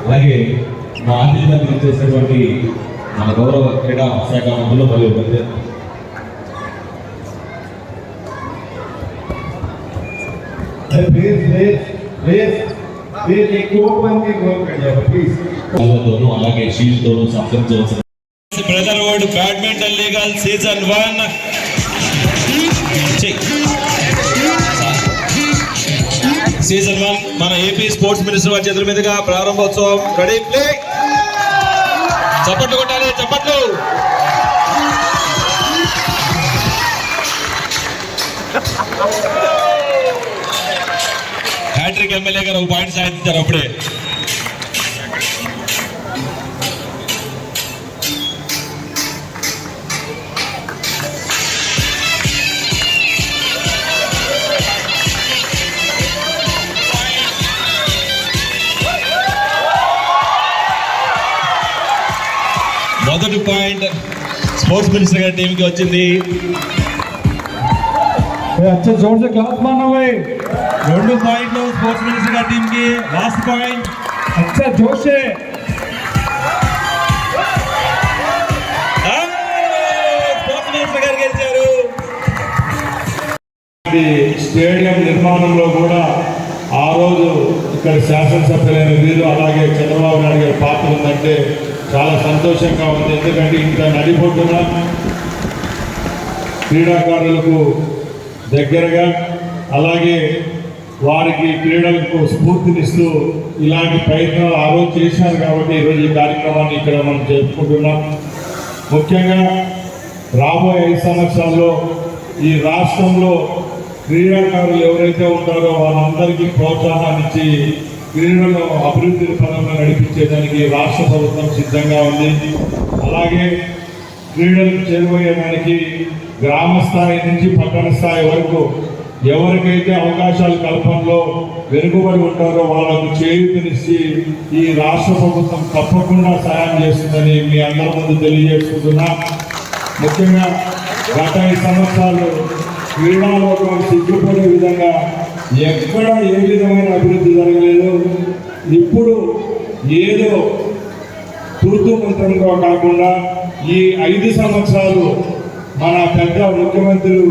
అలాగే మా ఆతిథ్యాన్ని నిలిచేసినటువంటి మన గౌరవ క్రీడా శాఖ మంత్రులు మరియు అలాగే షీల్డ్ తోను సంప్రదించవలసిన brotherhood badminton league season one. Check season one మన ఏపీ స్పోర్ట్స్ మినిస్టర్ వారి చేతుల మీదుగా ప్రారంభోత్సవం రెడీ. ప్లే చప్పట్లు కొట్టాలి చప్పట్లు. హ్యాట్రిక్ ఎమ్మెల్యే గారు ఒక పాయింట్ సాధించారు అప్పుడే. మొదటి పాయింట్ స్పోర్ట్స్ మినిస్టర్ గారి టీంకి వచ్చింది. రెండు పాయింట్లు స్పోర్ట్స్ మినిస్టర్ గారి టీంకి. లాస్ట్ పాయింట్ అచ్చా జోషే. స్టేడియం నిర్మాణంలో కూడా ఆ రోజు ఇక్కడ శాసనసభ్యులైన వీరు అలాగే చంద్రబాబు నాయుడు గారి పాత్ర ఉందంటే చాలా సంతోషంగా ఉంది. ఎందుకంటే ఇంత నడిపోతున్న క్రీడాకారులకు దగ్గరగా అలాగే వారికి క్రీడలకు స్ఫూర్తినిస్తూ ఇలాంటి ప్రయత్నాలు ఆ రోజు చేశారు కాబట్టి ఈరోజు ఈ కార్యక్రమాన్ని ఇక్కడ మనం జరుపుకుంటున్నాం. ముఖ్యంగా రాబోయే ఐదు సంవత్సరాల్లో ఈ రాష్ట్రంలో క్రీడాకారులు ఎవరైతే ఉంటారో వాళ్ళందరికీ ప్రోత్సాహాన్ని ఇచ్చి క్రీడలను అభివృద్ధి పరంగా నడిపించేదానికి రాష్ట్ర ప్రభుత్వం సిద్ధంగా ఉంది. అలాగే క్రీడలకు చేరువయ్యేదానికి గ్రామ స్థాయి నుంచి పట్టణ స్థాయి వరకు ఎవరికైతే అవకాశాలు కల్పనలో వెనుకబడి ఉంటారో వాళ్ళకు చేయూతనిచ్చి ఈ రాష్ట్ర ప్రభుత్వం తప్పకుండా సాయం చేస్తుందని మీ అందరి ముందు తెలియజేసుకుంటున్నా. ముఖ్యంగా గత ఐదు సంవత్సరాలు క్రీడాలోకం సిగ్గుపడే విధంగా ఎక్కడ ఏ విధమైన అభివృద్ధి జరగలేదు. ఇప్పుడు ఏదో తూతూ మంత్రంగా కాకుండా ఈ ఐదు సంవత్సరాలు మన పెద్ద ముఖ్యమంత్రులు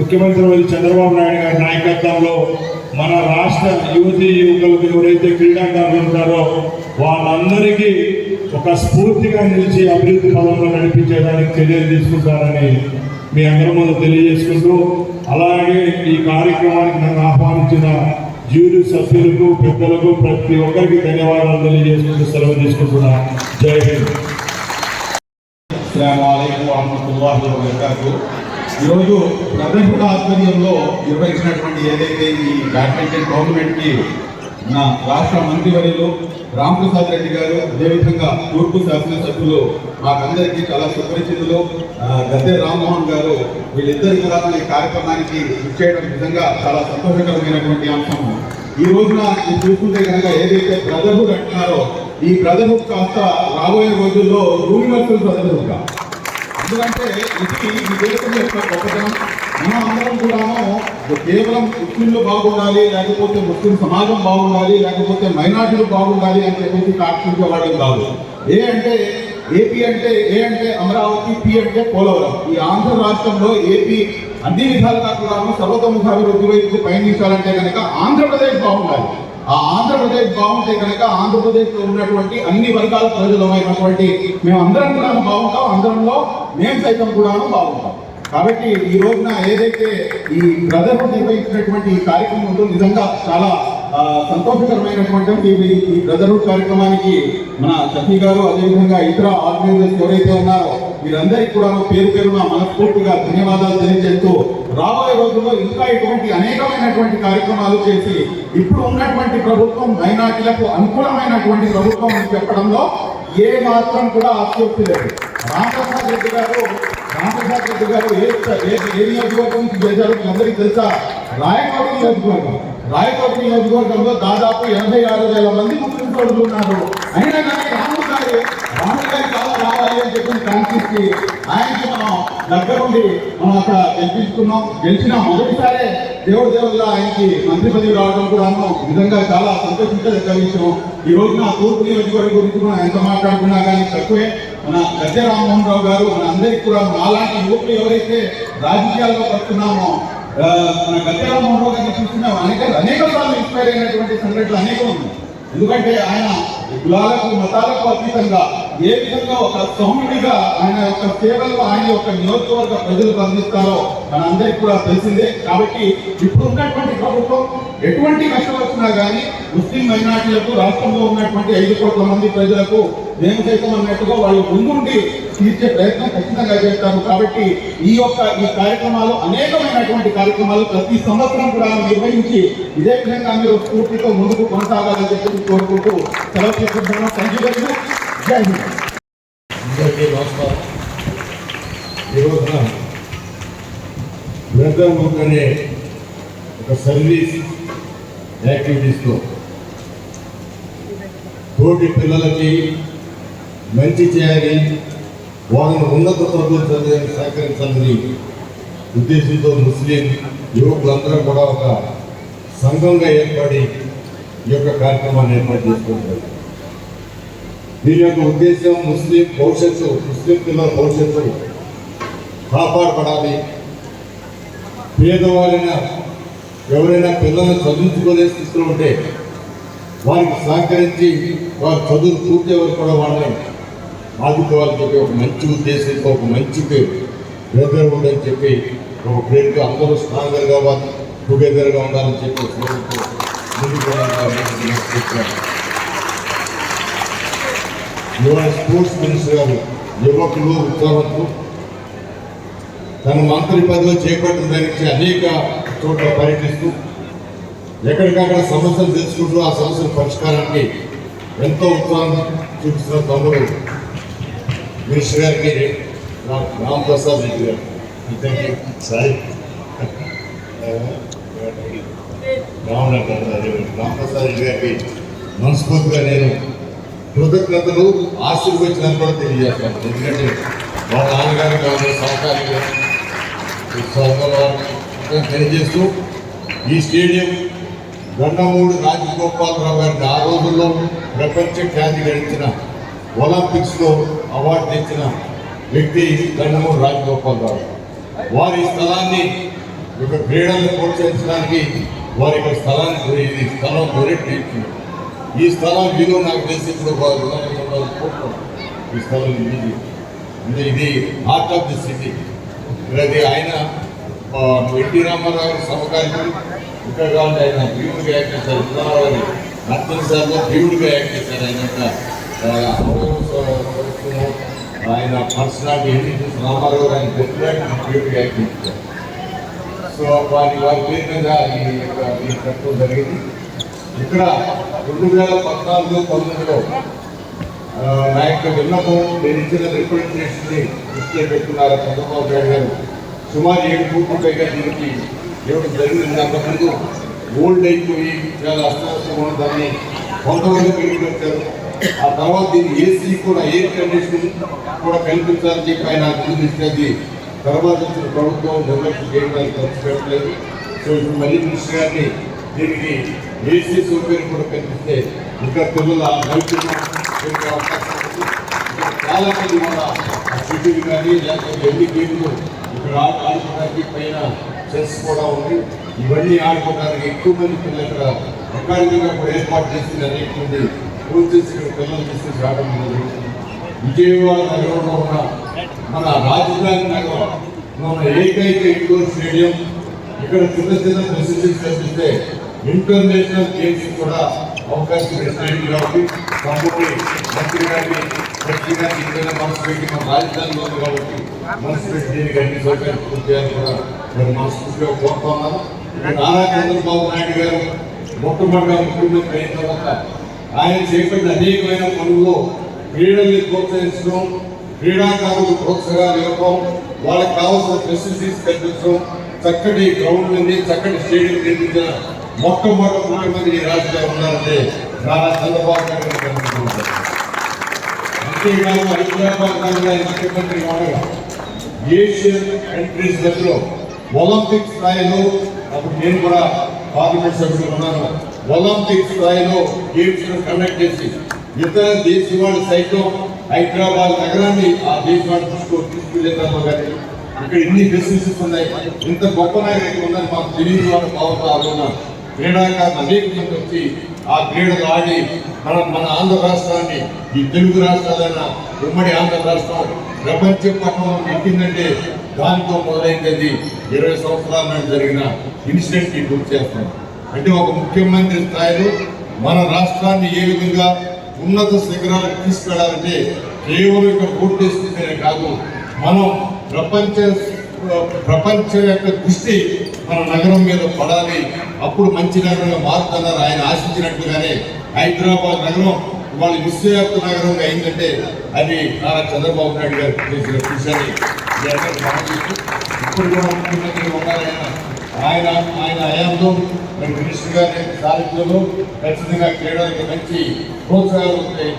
ముఖ్యమంత్రి చంద్రబాబు నాయుడు గారి నాయకత్వంలో మన రాష్ట్ర యువతి యువకులకు ఎవరైతే క్రీడాకారులు ఉంటారో వాళ్ళందరికీ ఒక స్ఫూర్తిగా నిలిచి అభివృద్ధి పదంలో నడిపించేదానికి చర్యలు తీసుకుంటారని మీ అందరి ముందు తెలియజేసుకుంటూ అలాగే ఈ కార్యక్రమానికి నన్ను ఆహ్వానించిన జ్యూరీ సభ్యులకు పెద్దలకు ప్రతి ఒక్కరికి ధన్యవాదాలు తెలియజేసుకుంటూ సెలవు తీసుకుంటున్నా. జై హింద్. ఈరోజు ప్రదర్శన ఆధ్వర్యంలో నిర్వహించినటువంటి ఏదైతే ఈ బ్యాడ్మింటన్ టోర్నమెంట్కి నా రాష్ట్ర మంత్రివర్యులు రామప్రసాద్ రెడ్డి గారు అదేవిధంగా తూర్పు శాసనసభ్యులు మాకందరికీ చాలా సుపరిచితులు గద్దె రామ్మోహన్ గారు వీళ్ళిద్దరు కూడా ఈ కార్యక్రమానికి ఇచ్చేయడం నిజంగా చాలా సంతోషకరమైనటువంటి అంశం. ఈ రోజున చూసుకుంటే కనుక ఏదైతే బ్రదర్హుడ్ అంటున్నారో ఈ బ్రదర్హుడ్ కాస్త రాబోయే రోజుల్లో యూనివర్సల్ బ్రదర్హుడ్గా. ఎందుకంటే ఇది ఈ దేశం యొక్క గొప్పతనం. అందరం కూడా కేవలం ముస్లింలు బాగుండాలి లేకపోతే ముస్లిం సమాజం బాగుండాలి లేకపోతే మైనార్టీలు బాగుండాలి అని చెప్పేసి కాక్షించేవాళ్ళం కాదు. ఏ అంటే ఏపీ అంటే ఏ అంటే అమరావతి పి అంటే పోలవరం. ఈ ఆంధ్ర రాష్ట్రంలో ఏపీ అన్ని విధాలుగా కూడాను సర్వతోముఖాభివృద్ధి వైపు పయనించాలంటే కనుక ఆంధ్రప్రదేశ్ బాగుండాలి. ఆ ఆంధ్రప్రదేశ్ బాగుంటే కనుక ఆంధ్రప్రదేశ్లో ఉన్నటువంటి అన్ని వర్గాల ప్రజలమైనటువంటి మేము అందరం కూడా బాగుంటాం అందరంలో మేము సైతం కూడాను బాగుంటాం. కాబట్టి ఈ రోజున ఏదైతే ఈ బ్రదర్హుడ్ నిర్వహించినటువంటి ఈ కార్యక్రమం ఉందో నిజంగా చాలా సంతోషకరమైనటువంటి ఈ బ్రదర్హుడ్ కార్యక్రమానికి మన షఫీ గారు అదేవిధంగా ఇతర ఆర్గనైజర్స్ ఎవరైతే ఉన్నారో వీరందరికీ కూడా పేరు పేరున మనస్ఫూర్తిగా ధన్యవాదాలు తెలియజేస్తూ రాబోయే రోజుల్లో ఇంకా ఇటువంటి అనేకమైనటువంటి కార్యక్రమాలు చేసి ఇప్పుడు ఉన్నటువంటి ప్రభుత్వం మైనార్టీలకు అనుకూలమైనటువంటి ప్రభుత్వం అని చెప్పడంలో ఏ మాత్రం కూడా ఆసక్తి లేదు. రామకృష్ణ రెడ్డి గారు రామప్రసాద్ రెడ్డి గారు ఏ ఏ నియోజకవర్గం చేశారు అందరికీ తెలుసా? రాయకోట నియోజకవర్గం. రాయకోట నియోజకవర్గంలో దాదాపు ఎనభై ఆరు వేల మంది ముస్లిం సోదరులు ఉన్నారు. అయినా కానీ రాముడు గారు రాముడి గారి చాలా రావాలి అని చెప్పిన కాన్స్టిట్యూన్సీ ఆయనకి మనం దగ్గర ఉండి మనం అక్కడ గెలిపించుకున్నాం. గెలిచిన మొదటిసారే దేవుడి దేవుళ్ళ ఆయనకి మంత్రి పదవి రావడం కూడా నిజంగా చాలా సంతోషించదగ్గ విషయం. ఈ రోజున తూర్పు నియోజకవర్గం గురించి మనం ఎంత మాట్లాడుకున్నా కానీ తక్కువే. మన గద్దె రామ్మోహన్ రావు గారు మన అందరికీ కూడా మాలాంటి యువకులు ఎవరైతే రాజకీయాల్లో పడుతున్నామో మన గద్దె రామ్మోహన్ రావు గారిని చూస్తున్నాం అనేక అనేక సార్లు ఇన్స్పైర్ అయినటువంటి సంఘటనలు అనేక ఉన్నాయి. ఎందుకంటే ఆయన కులాలకు మతాలకు అతీతంగా ఏ విధంగా ఒక సౌమ్యుడిగా ఆయన యొక్క సేవలు ఆయన యొక్క నియోజకవర్గ ప్రజలు అందిస్తారో మనందరికీ కూడా తెలిసిందే. కాబట్టి ఇప్పుడు ఉన్నటువంటి ప్రభుత్వం ఎటువంటి కష్టం వచ్చినా కానీ ముస్లిం మైనార్టీలకు రాష్ట్రంలో ఉన్నటువంటి ఐదు కోట్ల మంది ప్రజలకు మేము సైతం అన్నట్టుగా వాళ్ళు ముందుండి తీర్చే ప్రయత్నం ఖచ్చితంగా చేస్తారు. కాబట్టి ఈ యొక్క ఈ కార్యక్రమాలు అనేకమైనటువంటి కార్యక్రమాలు ప్రతి సంవత్సరం కూడా నిర్వహించి ఇదే విధంగా మీరు స్ఫూర్తితో ముందుకు కొనసాగాలని చెప్పి కోరుకుంటూ సెలవు తీసుకుంటున్నాను థ్యాంక్ యూ వెరీ మచ్ అందరికీ నమస్కారం బుక్ అనే ఒక సర్వీస్ యాక్టివిటీస్లో. తోటి పిల్లలకి మంచి చేయాలి వాళ్ళని ఉన్నత చదువులు చదివేందుకు సహకరించాలని ఉద్దేశంతో ముస్లిం యువకులందరూ కూడా ఒక సంఘంగా ఏర్పడి ఈ యొక్క కార్యక్రమాన్ని ఏర్పాటు చేసుకుంటారు దీని యొక్క ఉద్దేశం ముస్లిం భవిష్యత్తు ముస్లిం పిల్లల భవిష్యత్తు కాపాడబడాలి. పేదవారైనా ఎవరైనా పిల్లల్ని చదువుకునే స్థితిలో ఉంటే వారికి సహకరించి వారి చదువు పూర్తి వరకు కూడా వాళ్ళని ఆదుకోవాలని చెప్పి ఒక మంచి ఉద్దేశంతో ఒక మంచి పేరు బ్రదర్హుడ్ చెప్పి ఒక పేరుతో అందరూ స్ట్రాంగర్గా వాళ్ళు టుగెదర్గా ఉండాలని చెప్పి ఒక ముందుకు వెళ్ళాలని చెప్పారు స్పోర్ట్స్ మినిస్టర్ గారు యువకులు ఉత్సాహంతో తన మంత్రి పదవి చేపట్టిన దానికి అనేక చోట్ల పర్యటిస్తూ ఎక్కడికక్కడ సమస్యలు తెలుసుకుంటూ ఆ సమస్యల పరిష్కారానికి ఎంతో ఉత్సాహం చూపిస్తున్న తమ్ముడు మినిస్టర్ గారికి రామ్ ప్రసాద్ రెడ్డి గారు thank you sorry Ram Prasad Reddy గారికి మనస్ఫూర్తిగా నేను కృతజ్ఞతలు ఆశీర్వచనాలు కూడా తెలియజేస్తాను ఎందుకంటే వాళ్ళ నాన్నగారు కానీ సహకారి గారు తెలియజేస్తూ ఈ స్టేడియం గండమూడి రాజగోపాలరావు గారిని ఆ రోజుల్లో ప్రపంచ ఖ్యాతి గడించిన ఒలింపిక్స్లో అవార్డు తెచ్చిన వ్యక్తి గండమూడి రాజగోపాలరావు. వారి స్థలాన్ని ఒక క్రీడలను ప్రోత్సహించడానికి వారి యొక్క స్థలాన్ని స్థలం డొనేట్ ఇచ్చింది ఈ స్థలం విలువ నాకు తెలిసి ఇప్పుడు ఈ స్థలం ఇది అంటే ఇది హార్ట్ ఆఫ్ ది సిటీ అది ఆయన ఎన్టీ రామారావు గారి ఇక్కడ ఇంకా కావాలంటే ఆయన భీముడిగా యాక్ట్ చేశారు. రామారావు నర్తన సార్లో భీముడిగా యాక్ట్ చేశారు. ఆయన ఆయన పర్సనాలిటీ ఎన్ని చూసి రామారావు ఆయన పెట్టినట్టు భీముడిగా యాక్ట్ చేశారు. సో వారి వారి పేరు మీద ఈ యొక్క ఈ జరిగింది. ఇక్కడ రెండు వేల పద్నాలుగు పంతొమ్మిదిలో నా యొక్క విన్నపం నేను ఇచ్చిన రిప్రజెంటేషన్ని దృష్టిలో పెట్టుకున్నారు చంద్రబాబు నాయుడు గారు. సుమారు ఏడు కోట్ల పైగా దీనికి ఇవ్వడం జరిగింది. అంతకుముందు ఓల్డ్ అయిపోయి చాలా అస్తవ్యస్తంగా ఉన్న దాన్ని కొంతవరకు వచ్చారు. ఆ తర్వాత దీన్ని ఏసీ కూడా ఎయిర్ కండిషన్ కూడా కనిపించాలని చెప్పి ఆయన ముందు తర్వాత వచ్చిన ప్రభుత్వం డెవలప్ చేయడానికి ఖర్చు పెట్టలేదు. సో ఇప్పుడు మళ్ళీ మినిస్టర్ గారిని దీనికి ఏసీ సౌకర్యం కూడా కనిపిస్తే ఇంకా పిల్లల నైపుణ్యం పెరిగే అవకాశం చాలా మంది మన సిటీలు కానీ లేకపోతే ఎన్ని గేమ్లు ఇక్కడ ఆట ఆడుకోవడానికి పైన చెస్ కూడా ఉంది. ఇవన్నీ ఆడుకోవడానికి ఎక్కువ మంది పిల్లలు ఇక్కడ అకాడమీగా కూడా ఏర్పాటు చేసింది అనేక మంది కోచెస్ ఇక్కడ పిల్లలు తీసుకుని రావడం జరుగుతుంది విజయవాడ నగరంలో ఉన్న మన రాజధాని నగరం మన ఏకైక ఇండోర్ స్టేడియం. ఇక్కడ చిన్న చిన్న ఫెసిలిటీస్ కల్పిస్తే ఇంటర్నేషనల్ గేమ్స్ కూడా అవకాశం ఇచ్చినట్టు కాబట్టి తమ్ముడి మంత్రి గారిని మంత్రి గారిని మనసు పెట్టి మన రాజధానిలో ఉంది కాబట్టి మనసు పెట్టి దీనికి అన్ని సౌకర్యాలు పూర్తి చేయాలని కూడా నేను మనస్ఫూర్తిగా కోరుతున్నాను నారా చంద్రబాబు నాయుడు గారు మొట్టమొదటిగా ముఖ్యమంత్రి అయిన తర్వాత ఆయన చేపట్టిన అనేకమైన పనుల్లో క్రీడల్ని ప్రోత్సహించడం క్రీడాకారులకు ప్రోత్సాహాలు ఇవ్వడం వాళ్ళకి కావాల్సిన ఫెసిలిటీస్ కల్పించడం చక్కటి గ్రౌండ్లని చక్కటి స్టేడియం నిర్మించిన మొట్టమొదటి ముఖ్యమంత్రి ఈ రాష్ట్రంలో ఉన్నారంటే నారా చంద్రబాబు నాయుడు గారు అంతేకాదు హైదరాబాద్ నగర ముఖ్యమంత్రి ఉండగా ఏషియన్ కంట్రీస్ దగ్గరలో ఒలింపిక్ స్థాయిలో అప్పుడు నేను కూడా పార్లమెంట్ సభ్యులు ఉన్నాను ఒలింపిక్ స్థాయిలో గేమ్స్ కండక్ట్ చేసి ఇతర దేశవాడి సైతం హైదరాబాద్ నగరాన్ని ఆ దేశవాడి దృష్టిలో తీసుకు కానీ ఇక్కడ ఇన్ని ఫెసిలిటీస్ ఉన్నాయి ఇంత గొప్ప నగరం ఉందని మాకు తెలియని వాళ్ళు బాగుంటారు క్రీడాకారులు అనేక మంది వచ్చి ఆ క్రీడలు ఆడి మన మన ఆంధ్ర రాష్ట్రాన్ని ఈ తెలుగు రాష్ట్రాలైన ఉమ్మడి ఆంధ్ర రాష్ట్రం ప్రపంచ పట్టణం ఎక్కిందంటే దానితో మొదలైంది ఇరవై సంవత్సరాల నాటి జరిగిన ఇన్సిడెంట్ గుర్తు చేస్తాం అంటే ఒక ముఖ్యమంత్రి స్థాయిలో మన రాష్ట్రాన్ని ఏ విధంగా ఉన్నత శిఖరాలకు తీసుకెళ్ళాలంటే కేవలం ఇక్కడ పూర్తి వేసుకుంటేనే కాదు మనం ప్రపంచ ప్రపంచం యొక్క దృష్టి మన నగరం మీద పడాలి. అప్పుడు మంచి నగరంగా మారుతున్నారు ఆయన ఆశించినట్టుగానే హైదరాబాద్ నగరం ఇవాళ విశ్వవ్యాప్త నగరంగా అయిందంటే అది నారా చంద్రబాబు నాయుడు గారు చేసిన కృషిని ఇప్పుడు కూడా ముఖ్యమంత్రి ఉన్నారు ఆయన. ఆయన ఆయన హయాంలో మరి మినిస్టర్ గారి సారథ్యంలో ఖచ్చితంగా క్రీడలకు మంచి ప్రోత్సాహాలు ఉంటాయి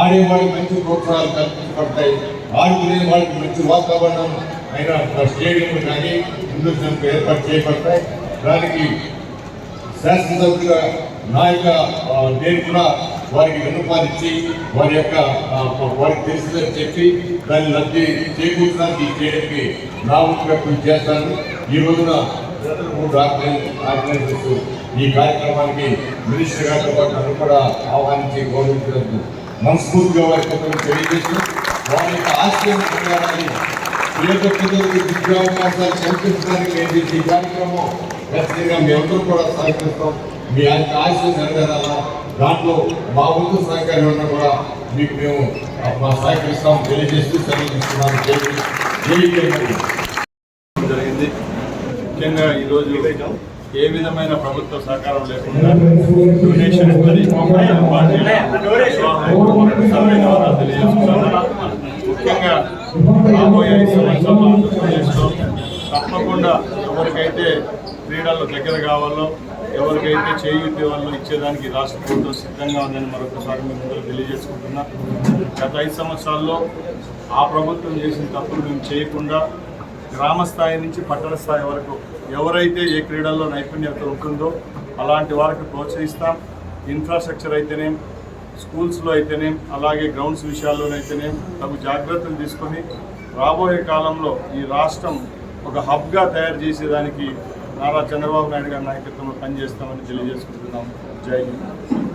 ఆడేవాడికి మంచి ప్రోత్సాహాలు కల్పించబడతాయి. ఆడుకునే వాళ్ళకి మంచి వాతావరణం అయినా స్టేడియం కానీ ఇందులో ఏర్పాటు చేయబడతాయి దానికి శాసనసభ్యుగా నాయక నేను కూడా వారికి విన్నపాలిచ్చి వారి యొక్క వారికి తెలిసిందని చెప్పి దాన్ని లబ్ధి చేకూర్చడానికి ఈ చేయడానికి నా వంతుగా కృషి చేస్తాను. ఈ రోజున మూడు ఆర్గనైజ్ ఆర్గనైజర్స్ ఈ కార్యక్రమానికి మినిస్టర్ గారితో పాటు నన్ను కూడా ఆహ్వానించి గౌరవించినందుకు మనస్ఫూర్తిగా వారి కొత్తగా తెలియజేస్తూ వారి యొక్క ఆశయం పిల్లలకు విద్యావకాశాలు కల్పించడానికి మేము ఈ కార్యక్రమం ఖచ్చితంగా మేమందరూ కూడా సహకరిస్తాం. మీ నెరవేరాలా? దాంట్లో మా వంతు సహకారం ఉన్నా కూడా మీకు మేము ఆ, మా సహకరిస్తాం. తెలియజేస్తూ సెలవు తీసుకున్నాను. జరిగింది. ముఖ్యంగా ఈరోజు ఏ విధమైన ప్రభుత్వ సహకారం లేకుండా డొనేషన్ ఇస్తుంది తెలియజేస్తున్నాను ముఖ్యంగా రాబోయే ఐదు సంవత్సరాలు ఆంధ్రప్రదేశ్లో తప్పకుండా ఎవరికైతే క్రీడల్లో దగ్గర కావాలో ఎవరికైతే చేయూతి వాళ్ళు ఇచ్చేదానికి రాష్ట్ర ప్రభుత్వం సిద్ధంగా ఉందని మరొకసారి మేము ముందు తెలియజేసుకుంటున్నా. గత ఐదు సంవత్సరాల్లో ఆ ప్రభుత్వం చేసిన తప్పులు మేము చేయకుండా గ్రామ స్థాయి నుంచి పట్టణ స్థాయి వరకు ఎవరైతే ఏ క్రీడల్లో నైపుణ్యత ఉంటుందో అలాంటి వారికి ప్రోత్సహిస్తాం. ఇన్ఫ్రాస్ట్రక్చర్ అయితేనే స్కూల్స్లో అయితేనేం అలాగే గ్రౌండ్స్ విషయాల్లోనైతేనేం తగు జాగ్రత్తలు తీసుకొని రాబోయే కాలంలో ఈ రాష్ట్రం ఒక హబ్గా తయారు చేసేదానికి నారా చంద్రబాబు నాయుడు గారి నాయకత్వంలో పనిచేస్తామని తెలియజేసుకుంటున్నాం. జై హింద్.